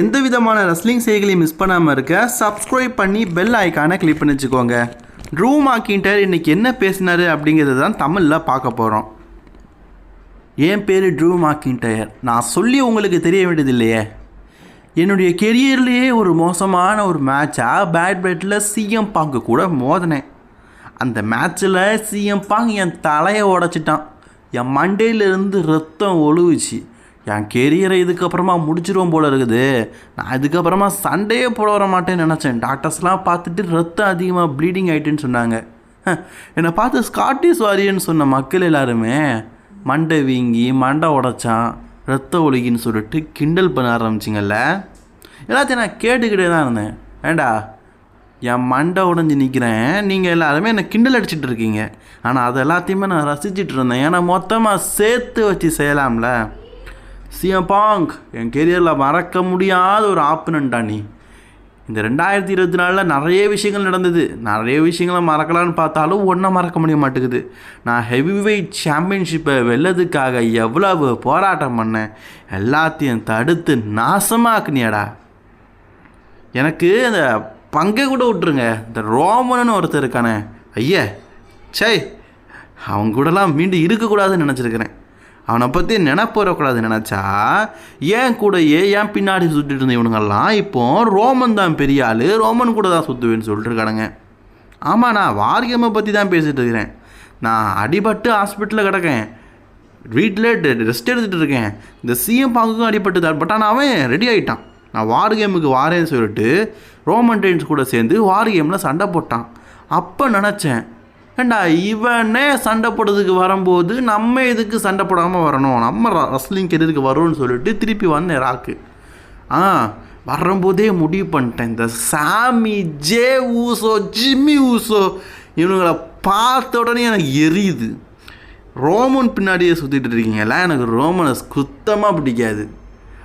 எந்த விதமான wrestling செய்களையும் miss பண்ணாமல் இருக்க சப்ஸ்கிரைப் பண்ணி பெல் ஐக்கானை கிளிக் பண்ணி வச்சுக்கோங்க ட்ரூ மாக்கின்டர் இன்னைக்கு என்ன பேசினாரு அப்படிங்கிறது தான் தமிழில் பார்க்க போகிறோம் என் பேர் ட்ரூ மாக்கின்டயர் நான் சொல்லி உங்களுக்கு தெரிய வேண்டியது இல்லையே. என்னுடைய கெரியர்லேயே ஒரு மோசமான ஒரு மேட்சாக பேட் பேட்டில் சிஎம் பாங்கு கூட மோதினேன். அந்த மேட்ச்சில் சிஎம் பாங் என் தலையை உடச்சிட்டான். என் மண்டையிலேருந்து ரத்தம் ஒழுகுச்சு. என் கெரியரை இதுக்கப்புறமா முடிச்சிருவோம் போல இருக்குது. நான் இதுக்கப்புறமா சண்டையே போட வர மாட்டேன்னு நினச்சேன். டாக்டர்ஸ்லாம் பார்த்துட்டு ரத்தம் அதிகமாக ப்ளீடிங் ஆகிட்டுன்னு சொன்னாங்க. என்னை பார்த்து ஸ்காட்டிஷ் வாரியன்னு சொன்ன மக்கள் எல்லாருமே மண்டை வீங்கி மண்டை உடைச்சான் ரத்த ஒழுகின்னு சொல்லிட்டு கிண்டல் பண்ண ஆரம்பிச்சிங்கல்ல. எல்லாத்தையும் நான் கேட்டுக்கிட்டே தான் இருந்தேன். ஏண்டா என் மண்டை உடஞ்சி நிற்கிறேன் நீங்கள் எல்லாருமே என்னை கிண்டல் அடிச்சிட்டு இருக்கீங்க. ஆனால் அது எல்லாத்தையுமே நான் ரசிச்சிட்டு இருந்தேன். ஏன்னா மொத்தமாக சேர்த்து வச்சு செய்யலாம்ல. சிஎம் பாங் என் கெரியரில் மறக்க முடியாத ஒரு ஆப்பனண்டா நீ இந்த ரெண்டாயிரத்தி இருபத்தி நாலில் நிறைய விஷயங்கள் நடந்தது. நிறைய விஷயங்களை மறக்கலான்னு பார்த்தாலும் ஒன்றும் மறக்க முடிய மாட்டேங்குது. நான் ஹெவி வெயிட் சாம்பியன்ஷிப்பை வெல்லதுக்காக எவ்வளவு போராட்டம் பண்ணேன். எல்லாத்தையும் தடுத்து நாசமாக்குனியாடா. எனக்கு அந்த பங்கை கூட விட்டுருங்க. இந்த ரோமன்னு ஒருத்தர் இருக்கானே. ஐயா சே அவங்க கூடலாம் மீண்டும் இருக்கக்கூடாதுன்னு நினச்சிருக்கிறேன். அவனை பற்றி நினப்பு நினச்சா? ஏன் கூடயே ஏன் பின்னாடி சுற்றிட்டு இருந்த இவனுங்கெல்லாம் இப்போ ரோமன் தான் பெரிய ஆள் ரோமன் கூட தான் சுற்றுவேன்னு சொல்லிட்டு இருக்கானுங்க ஆமாம் நான் வாரியம்மை பற்றி தான் பேசிகிட்டு இருக்கிறேன். நான் அடிபட்டு ஹாஸ்பிட்டலில் கிடக்கேன். வீட்டில் ரெஸ்ட் எடுத்துகிட்டு இருக்கேன். இந்த சிஎம் பாங்குக்கும் அடிபட்டு தான் பட் ஆனால் அவன் ரெடி ஆகிட்டான் நான் வார் கேமுக்கு வாரேன்னு சொல்லிட்டு ரோமன் டைன்ஸ் கூட சேர்ந்து வார் கேமில் சண்டை போட்டான். அப்போ நினச்சேன் ஏண்டா இவனே சண்டை போடுறதுக்கு வரும்போது நம்ம எதுக்கு சண்டை போடாமல் வரணும்? நம்ம ரஸ்லிங் கெரியருக்கு வரும்னு சொல்லிட்டு திருப்பி வந்தேன் ராக்கு. ஆ வரும்போதே முடிவு பண்ணிட்டேன். இந்த சாமி ஜே ஊசோ ஜிம்மி ஊசோ இவனுங்களை பார்த்த உடனே எனக்கு எரியுது. ரோமன் பின்னாடியே சுற்றிட்டு இருக்கீங்களா எனக்கு ரோமனை சுத்தமாக பிடிக்காது.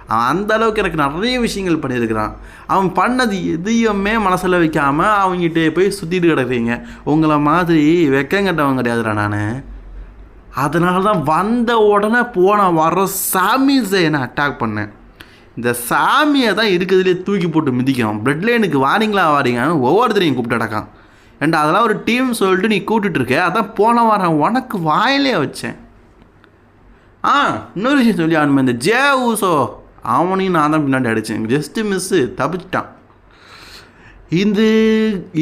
அவன் அந்த அளவுக்கு எனக்கு நிறைய விஷயங்கள் பண்ணியிருக்கிறான். அவன் பண்ணது எதையுமே மனசில் வைக்காமல் அவங்ககிட்டே போய் சுற்றிட்டு கிடக்குறீங்க. உங்களை மாதிரி வெக்கங்கட்டவன் கிடையாதுடா நான். அதனால தான் வந்த உடனே போன வர சாமிஸை என்னை அட்டாக் பண்ணேன். இந்த சாமியை தான் இருக்கிறதுலே தூக்கி போட்டு மிதிக்கும் பிளட் லைனுக்கு வாரீங்களா வாரீங்கன்னு ஒவ்வொருத்தரையும் கூப்பிட்டு அடக்கான் ஏண்டா அதெல்லாம் ஒரு டீம் சொல்லிட்டு நீ கூப்பிட்டுட்டு இருக்க? அதான் போன வாரம் உனக்கு வாயிலே வச்சேன். ஆ இன்னொரு விஷயம் சொல்லி ஆனுமே இந்த ஜே ஊசோ அவனையும் நான் தான் பின்னாடி அடித்தேன். ஜஸ்ட்டு மிஸ்ஸு தப்பிச்சிட்டான். இந்த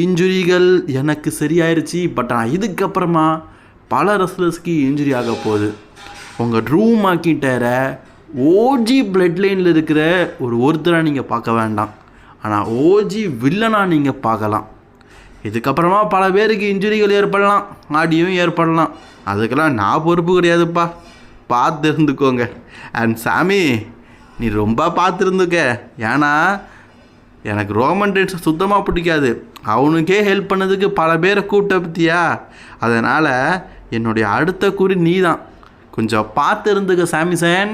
இன்ஜுரிகள் எனக்கு சரியாயிருச்சு பட் ஆனால் இதுக்கப்புறமா பல ரெஸ்லர்ஸ்க்கு இன்ஜுரி ஆக போகுது. உங்கள் ட்ரூ மாக்கிட்டரை ஓஜி பிளட் லைனில் இருக்கிற ஒரு ஒருத்தராக நீங்கள் பார்க்க வேண்டாம். ஆனால் ஓஜி வில்லனாக நீங்கள் பார்க்கலாம். இதுக்கப்புறமா பல பேருக்கு இன்ஜுரிகள் ஏற்படலாம் ஆடியும் ஏற்படலாம். அதுக்கெல்லாம் நான் பொறுப்பு கிடையாதுப்பா. பார்த்து இருந்துக்கோங்க அண்ட் சாமி நீ ரொம்ப பார்த்துருந்துக்க. ஏன்னா எனக்கு ரோமன் டென்ஸ் சுத்தமாக பிடிக்காது. அவனுக்கே ஹெல்ப் பண்ணதுக்கு பல பேரை கூப்பிட்ட பற்றியா அதனால் என்னுடைய அடுத்த குறி நீ தான் கொஞ்சம் பார்த்து இருந்துக்க சாமிசன்